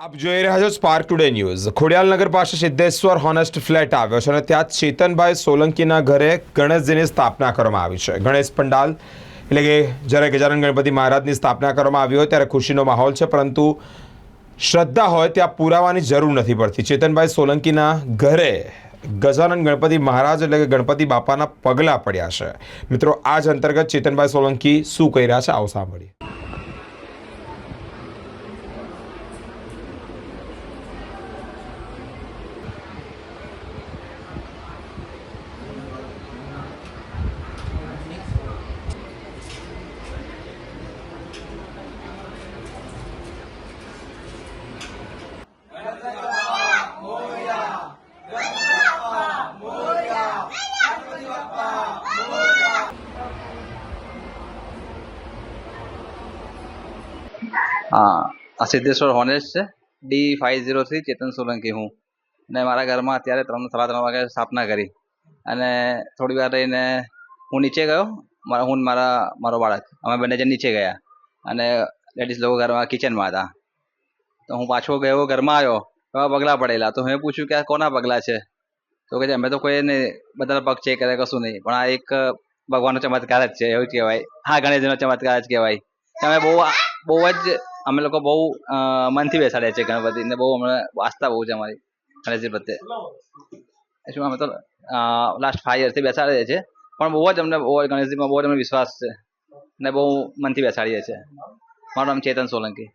આપ જોઈ રહ્યા છો સ્પાર્ક ટુડે ન્યૂઝ ખોડિયાલનગર પાસે સિદ્ધેશ્વર હોનેસ્ટ ફ્લેટ આવ્યો છે અને ત્યાં ચેતનભાઈ સોલંકીના ઘરે ગણેશજીની સ્થાપના કરવામાં આવી છે. ગણેશ પંડાલ એટલે કે જ્યારે ગજાનન ગણપતિ મહારાજની સ્થાપના કરવામાં આવી હોય ત્યારે ખુશીનો માહોલ છે, પરંતુ શ્રદ્ધા હોય ત્યાં પુરાવાની જરૂર નથી પડતી. ચેતનભાઈ સોલંકીના ઘરે ગજાનન ગણપતિ મહારાજ એટલે કે ગણપતિ બાપાના પગલાં પડ્યા છે. મિત્રો, આ જ અંતર્ગત ચેતનભાઈ સોલંકી શું કહી રહ્યા છે? આવો સાંભળીએ. હા સિદ્ધેશ્વર હોનેસ છે. D five zero three Chetan Solanki હું. ને મારા ઘરમાં અત્યારે ત્રણ, સાડા ત્રણ વાગે સ્થાપના કરી. અને થોડી વાર રહીને હું નીચે ગયો. મારા, હું મારા, મારો બાળક. અમે બંને જણ નીચે ગયા. અને લેડીઝ લોકો ઘરમાં કિચનમાં હતા. તો હું પાછો ગયો, ઘરમાં આવ્યો. એવા પગલાં પડેલા? તો મેં પૂછ્યું કે આ કોના પગલાં છે? તો કે અમે તો કોઈ નહીં બધા પગ ચેક કરે કશું નહીં. પણ આ એક ભગવાનનો ચમત્કાર જ છે. એવું જ કહેવાય. હા, ગણેશજીનો ચમત્કાર જ કહેવાય. અમે બહુ બહુ જ અમે લોકો બહુ મનથી બેસાડે છે ગણપતિને. બહુ અમે આસ્થા બહુ છે અમારી ગણેશજી પ્રત્યે. શું અમે તો લાસ્ટ ફાઈવ યર્સથી બેસાડીએ છીએ પણ બહુ જ અમને, બહુ ગણેશજીમાં બહુ જ અમને વિશ્વાસ છે. ને બહુ મનથી બેસાડીએ છીએ. મારું નામ ચેતન સોલંકી.